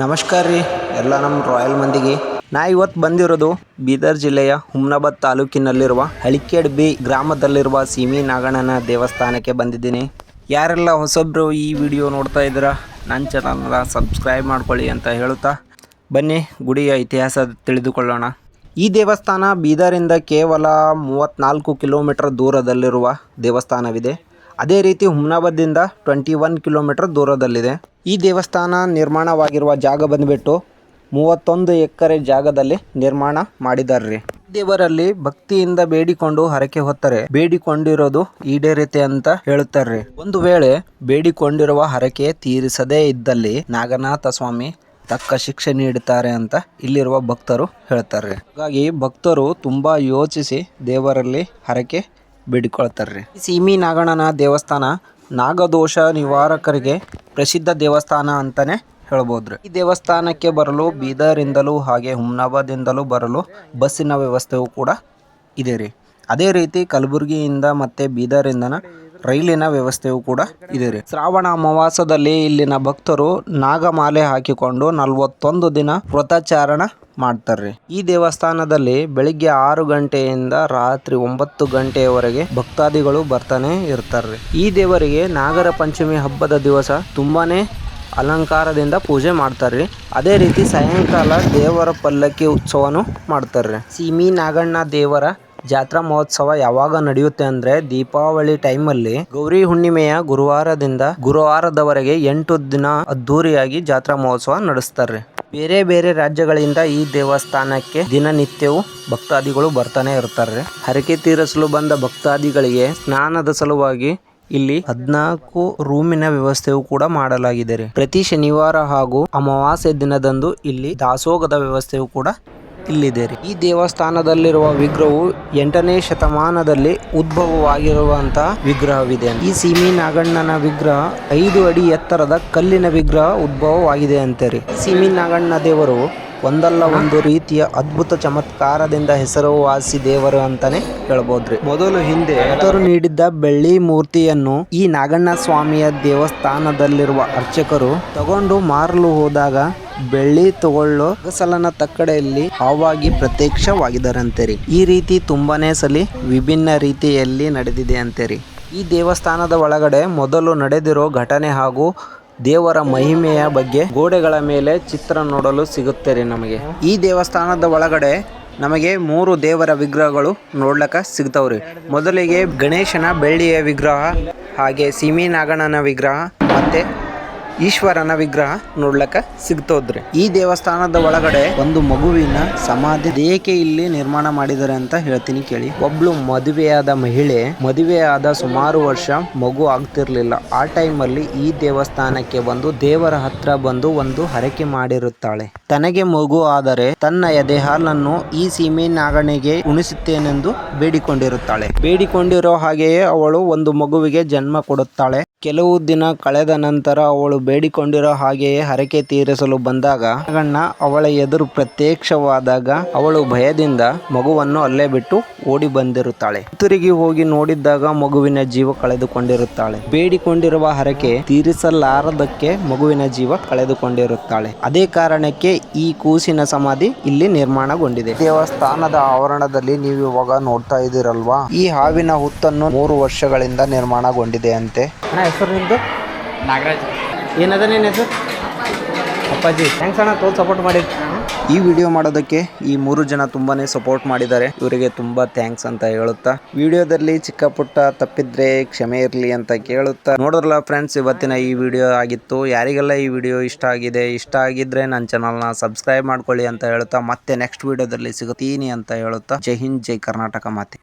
ನಮಸ್ಕಾರ ರೀ, ಎಲ್ಲ ನಮ್ಮ ರಾಯಲ್ ಮಂದಿಗೆ. ನಾ ಇವತ್ತು ಬಂದಿರೋದು ಬೀದರ್ ಜಿಲ್ಲೆಯ ಹುಮ್ನಾಬಾದ್ ತಾಲೂಕಿನಲ್ಲಿರುವ ಹಳಿಕೇಡ್ ಬಿ ಗ್ರಾಮದಲ್ಲಿರುವ ಸೀಮಿ ನಾಗಣ್ಣನ ದೇವಸ್ಥಾನಕ್ಕೆ ಬಂದಿದ್ದೀನಿ. ಯಾರೆಲ್ಲ ಹೊಸಬ್ರು ಈ ವಿಡಿಯೋ ನೋಡ್ತಾ ಇದ್ದೀರಾ ನನ್ನ ಚಾನಲ್ನ ಸಬ್ಸ್ಕ್ರೈಬ್ ಮಾಡ್ಕೊಳ್ಳಿ ಅಂತ ಹೇಳುತ್ತಾ. ಬನ್ನಿ, ಗುಡಿಯ ಇತಿಹಾಸ ತಿಳಿದುಕೊಳ್ಳೋಣ. ಈ ದೇವಸ್ಥಾನ ಬೀದರಿಂದ ಕೇವಲ ಮೂವತ್ತ್ನಾಲ್ಕು ಕಿಲೋಮೀಟರ್ ದೂರದಲ್ಲಿರುವ ದೇವಸ್ಥಾನವಿದೆ. ಅದೇ ರೀತಿ ಹುಮ್ನಾಬಾದಿಂದ ಟ್ವೆಂಟಿ ಒನ್ ಕಿಲೋಮೀಟರ್ ದೂರದಲ್ಲಿದೆ. ಈ ದೇವಸ್ಥಾನ ನಿರ್ಮಾಣವಾಗಿರುವ ಜಾಗ ಬಂದುಬಿಟ್ಟು ಮೂವತ್ತೊಂದು ಎಕರೆ ಜಾಗದಲ್ಲಿ ನಿರ್ಮಾಣ ಮಾಡಿದಾರ್ರಿ. ದೇವರಲ್ಲಿ ಭಕ್ತಿಯಿಂದ ಬೇಡಿಕೊಂಡು ಹರಕೆ ಹೊತ್ತರೆ. ಬೇಡಿಕೊಂಡಿರೋದು ಈಡೇರಿತೆ ಅಂತ ಹೇಳುತ್ತಾರ್ರಿ. ಒಂದು ವೇಳೆ ಬೇಡಿಕೊಂಡಿರುವ ಹರಕೆ ತೀರಿಸದೇ ಇದ್ದಲ್ಲಿ ನಾಗನಾಥ ಸ್ವಾಮಿ ತಕ್ಕ ಶಿಕ್ಷೆ ನೀಡುತ್ತಾರೆ ಅಂತ ಇಲ್ಲಿರುವ ಭಕ್ತರು ಹೇಳ್ತಾರೆ ಹಾಗಾಗಿ ಭಕ್ತರು ತುಂಬಾ ಯೋಚಿಸಿ ದೇವರಲ್ಲಿ ಹರಕೆ ಬೇಡಿಕೊಳ್ತಾರೆ ಸೀಮಿ ನಾಗಣ್ಣನ ದೇವಸ್ಥಾನ ನಾಗದೋಷ ನಿವಾರಕರಿಗೆ ಪ್ರಸಿದ್ಧ ದೇವಸ್ಥಾನ ಅಂತಾನೆ ಹೇಳ್ಬೋದ್ರಿ. ಈ ದೇವಸ್ಥಾನಕ್ಕೆ ಬರಲು ಬೀದರಿಂದಲೂ ಹಾಗೆ ಹುಮ್ನಾಬಾದಿಂದಲೂ ಬರಲು ಬಸ್ಸಿನ ವ್ಯವಸ್ಥೆಯೂ ಕೂಡ ಇದೆ ರೀ. ಅದೇ ರೀತಿ ಕಲಬುರಗಿಯಿಂದ ಮತ್ತು ಬೀದರಿಂದನ ರೈಲಿನ ವ್ಯವಸ್ಥೆಯೂ ಕೂಡ ಇದೆ ರೀ. ಶ್ರಾವಣ ಅಮಾವಾಸದಲ್ಲಿ ಇಲ್ಲಿನ ಭಕ್ತರು ನಾಗಮಾಲೆ ಹಾಕಿಕೊಂಡು ನಲವತ್ತೊಂದು ದಿನ ವ್ರತಾಚಾರಣ ಮಾಡ್ತಾರ್ರಿ. ಈ ದೇವಸ್ಥಾನದಲ್ಲಿ ಬೆಳಿಗ್ಗೆ ಆರು ಗಂಟೆಯಿಂದ ರಾತ್ರಿ ಒಂಬತ್ತು ಗಂಟೆಯವರೆಗೆ ಭಕ್ತಾದಿಗಳು ಬರ್ತಾನೆ ಇರ್ತಾರ್ರಿ. ಈ ದೇವರಿಗೆ ನಾಗರ ಪಂಚಮಿ ಹಬ್ಬದ ದಿವಸ ತುಂಬಾನೇ ಅಲಂಕಾರದಿಂದ ಪೂಜೆ ಮಾಡ್ತಾರ್ರಿ. ಅದೇ ರೀತಿ ಸಾಯಂಕಾಲ ದೇವರ ಪಲ್ಲಕ್ಕಿ ಉತ್ಸವನು ಮಾಡ್ತಾರ್ರಿ. ಸೀಮಿ ನಾಗಣ್ಣ ದೇವರ ಜಾತ್ರಾ ಮಹೋತ್ಸವ ಯಾವಾಗ ನಡೆಯುತ್ತೆ ಅಂದ್ರೆ ದೀಪಾವಳಿ ಟೈಮಲ್ಲಿ ಗೌರಿ ಹುಣ್ಣಿಮೆಯ ಗುರುವಾರದಿಂದ ಗುರುವಾರದವರೆಗೆ ಎಂಟು ದಿನ ಅದ್ದೂರಿಯಾಗಿ ಜಾತ್ರಾ ಮಹೋತ್ಸವ ನಡೆಸ್ತಾರೆ. ಬೇರೆ ಬೇರೆ ರಾಜ್ಯಗಳಿಂದ ಈ ದೇವಸ್ಥಾನಕ್ಕೆ ದಿನನಿತ್ಯವೂ ಭಕ್ತಾದಿಗಳು ಬರ್ತಾನೆ ಇರ್ತಾರೆ. ಹರಕೆ ತೀರಿಸಲು ಬಂದ ಭಕ್ತಾದಿಗಳಿಗೆ ಸ್ನಾನದ ಸಲುವಾಗಿ ಇಲ್ಲಿ ಹದಿನಾಲ್ಕು ರೂಮಿನ ವ್ಯವಸ್ಥೆಯೂ ಕೂಡ ಮಾಡಲಾಗಿದೆ ಪ್ರತಿ ಶನಿವಾರ ಹಾಗೂ ಅಮಾವಾಸ್ಯೆ ದಿನದಂದು ಇಲ್ಲಿ ದಾಸೋಗದ ವ್ಯವಸ್ಥೆಯೂ ಕೂಡ ಇಲ್ಲಿದೆ ರೀ ಈ ದೇವಸ್ಥಾನದಲ್ಲಿರುವ ವಿಗ್ರಹವು ಎಂಟನೇ ಶತಮಾನದಲ್ಲಿ ಉದ್ಭವವಾಗಿರುವಂತಹ ವಿಗ್ರಹವಿದೆ. ಈ ಸೀಮಿ ನಾಗಣ್ಣನ ವಿಗ್ರಹ ಐದು ಅಡಿ ಎತ್ತರದ ಕಲ್ಲಿನ ವಿಗ್ರಹ ಉದ್ಭವವಾಗಿದೆ ಅಂತೆ ರೀ ಸೀಮಿ ನಾಗಣ್ಣ ದೇವರು ಒಂದಲ್ಲ ಒಂದು ರೀತಿಯ ಅದ್ಭುತ ಚಮತ್ಕಾರದಿಂದ ಹೆಸರುವಾಸಿ ದೇವರು ಅಂತಾನೆ ಹೇಳ್ಬೋದ್ರಿ. ಮೊದಲು ಹಿಂದೆ ಭಕ್ತರು ನೀಡಿದ್ದ ಬೆಳ್ಳಿ ಮೂರ್ತಿಯನ್ನು ಈ ನಾಗಣ್ಣ ಸ್ವಾಮಿಯ ದೇವಸ್ಥಾನದಲ್ಲಿರುವ ಅರ್ಚಕರು ತಗೊಂಡು ಮಾರಲು ಹೋದಾಗ ಬೆಳ್ಳಿ ತಗೊಳ್ಳೋ ಸಲನ ತಕ್ಕಡೆಯಲ್ಲಿ ಹಾವಾಗಿ ಪ್ರತ್ಯಕ್ಷವಾಗಿದ್ದಾರಂತೆ ರೀ ಈ ರೀತಿ ತುಂಬಾನೇ ಸಲಿ ವಿಭಿನ್ನ ರೀತಿಯಲ್ಲಿ ನಡೆದಿದೆ ಅಂತೆ ರೀ ಈ ದೇವಸ್ಥಾನದ ಒಳಗಡೆ ಮೊದಲು ನಡೆದಿರೋ ಘಟನೆ ಹಾಗೂ ದೇವರ ಮಹಿಮೆಯ ಬಗ್ಗೆ ಗೋಡೆಗಳ ಮೇಲೆ ಚಿತ್ರ ನೋಡಲು ಸಿಗುತ್ತೆ ರೀ ನಮಗೆ. ಈ ದೇವಸ್ಥಾನದ ಒಳಗಡೆ ನಮಗೆ ಮೂರು ದೇವರ ವಿಗ್ರಹಗಳು ನೋಡ್ಲಕ್ಕ ಸಿಗ್ತಾವ್ರಿ. ಮೊದಲಿಗೆ ಗಣೇಶನ ಬೆಳ್ಳಿಯ ವಿಗ್ರಹ, ಹಾಗೆ ಸಿಮಿ ನಾಗಣ್ಣನ ವಿಗ್ರಹ, ಮತ್ತೆ ಈಶ್ವರನ ವಿಗ್ರಹ ನೋಡ್ಲಕ್ಕ ಸಿಗ್ತೋದ್ರಿ. ಈ ದೇವಸ್ಥಾನದ ಒಳಗಡೆ ಒಂದು ಮಗುವಿನ ಸಮಾಧಿ ಏಕೆ ಇಲ್ಲಿ ನಿರ್ಮಾಣ ಮಾಡಿದ್ದಾರೆ ಅಂತ ಹೇಳ್ತೀನಿ ಕೇಳಿ. ಒಬ್ಳು ಮದುವೆಯಾದ ಮಹಿಳೆ ಮದುವೆಯಾದ ಸುಮಾರು ವರ್ಷ ಮಗು ಆಗ್ತಿರ್ಲಿಲ್ಲ. ಆ ಟೈಮ್ ಅಲ್ಲಿ ಈ ದೇವಸ್ಥಾನಕ್ಕೆ ಬಂದು ದೇವರ ಹತ್ರ ಬಂದು ಒಂದು ಹರಕೆ ಮಾಡಿರುತ್ತಾಳೆ. ತನಗೆ ಮಗು ಆದರೆ ತನ್ನ ಎದೆ ಹಾಲನ್ನು ಈ ಸೀಮೆ ನಾಗಣೆಗೆ ಉಣಿಸುತ್ತೇನೆಂದು ಬೇಡಿಕೊಂಡಿರುತ್ತಾಳೆ. ಬೇಡಿಕೊಂಡಿರೋ ಹಾಗೆಯೇ ಅವಳು ಒಂದು ಮಗುವಿಗೆ ಜನ್ಮ ಕೊಡುತ್ತಾಳೆ. ಕೆಲವು ದಿನ ಕಳೆದ ನಂತರ ಅವಳು ಬೇಡಿಕೊಂಡಿರೋ ಹಾಗೆಯೇ ಹರಕೆ ತೀರಿಸಲು ಬಂದಾಗ ನಾಗಣ್ಣ ಅವಳ ಎದುರು ಪ್ರತ್ಯಕ್ಷವಾದಾಗ ಅವಳು ಭಯದಿಂದ ಮಗುವನ್ನು ಅಲ್ಲೇ ಬಿಟ್ಟು ಓಡಿ ಬಂದಿರುತ್ತಾಳೆ. ತಿರುಗಿ ಹೋಗಿ ನೋಡಿದ್ದಾಗ ಮಗುವಿನ ಜೀವ ಕಳೆದುಕೊಂಡಿರುತ್ತಾಳೆ. ಬೇಡಿಕೊಂಡಿರುವ ಹರಕೆ ತೀರಿಸಲಾರದಕ್ಕೆ ಮಗುವಿನ ಜೀವ ಕಳೆದುಕೊಂಡಿರುತ್ತಾಳೆ. ಅದೇ ಕಾರಣಕ್ಕೆ ಈ ಕೂಸಿನ ಸಮಾಧಿ ಇಲ್ಲಿ ನಿರ್ಮಾಣಗೊಂಡಿದೆ. ದೇವಸ್ಥಾನದ ಆವರಣದಲ್ಲಿ ನೀವು ಇವಾಗ ನೋಡ್ತಾ ಇದ್ದೀರಲ್ವಾ? ಈ ಹಾವಿನ ಹುತ್ತನ್ನು ಮೂರು ವರ್ಷಗಳಿಂದ ನಿರ್ಮಾಣಗೊಂಡಿದೆ ಅಂತೆ ಹೆಸರು ನಾಗರಾಜ್. ಏನದ ನಿನ್ನ ಹೆಸರು? ಅಪ್ಪಾಜಿ. ಥ್ಯಾಂಕ್ಸ್ ಅಣ್ಣ ತೋಲ್ ಸಪೋರ್ಟ್ ಮಾಡಿ ಈ ವಿಡಿಯೋ ಮಾಡೋದಕ್ಕೆ ಈ ಮೂರು ಜನ ತುಂಬಾನೇ ಸಪೋರ್ಟ್ ಮಾಡಿದ್ದಾರೆ. ಇವರಿಗೆ ತುಂಬಾ ಥ್ಯಾಂಕ್ಸ್ ಅಂತ ಹೇಳುತ್ತಾ. ವಿಡಿಯೋದಲ್ಲಿ ಚಿಕ್ಕ ಪುಟ್ಟ ತಪ್ಪಿದ್ರೆ ಕ್ಷಮೆ ಇರಲಿ ಅಂತ ಕೇಳುತ್ತಾ. ನೋಡಿದ್ರಲ್ಲ ಫ್ರೆಂಡ್ಸ್ ಇವತ್ತಿನ ಈ ವಿಡಿಯೋ ಆಗಿತ್ತು. ಯಾರಿಗೆಲ್ಲ ಈ ವಿಡಿಯೋ ಇಷ್ಟ ಆಗಿದೆ, ಇಷ್ಟ ಆಗಿದ್ರೆ ನನ್ನ ಚಾನಲ್ನ ಸಬ್ಸ್ಕ್ರೈಬ್ ಮಾಡ್ಕೊಳ್ಳಿ ಅಂತ ಹೇಳುತ್ತಾ. ಮತ್ತೆ ನೆಕ್ಸ್ಟ್ ವಿಡಿಯೋದಲ್ಲಿ ಸಿಗುತ್ತೀನಿ ಅಂತ ಹೇಳುತ್ತಾ. ಜೈ ಹಿಂದ್, ಜೈ ಕರ್ನಾಟಕ ಮಾತೆ.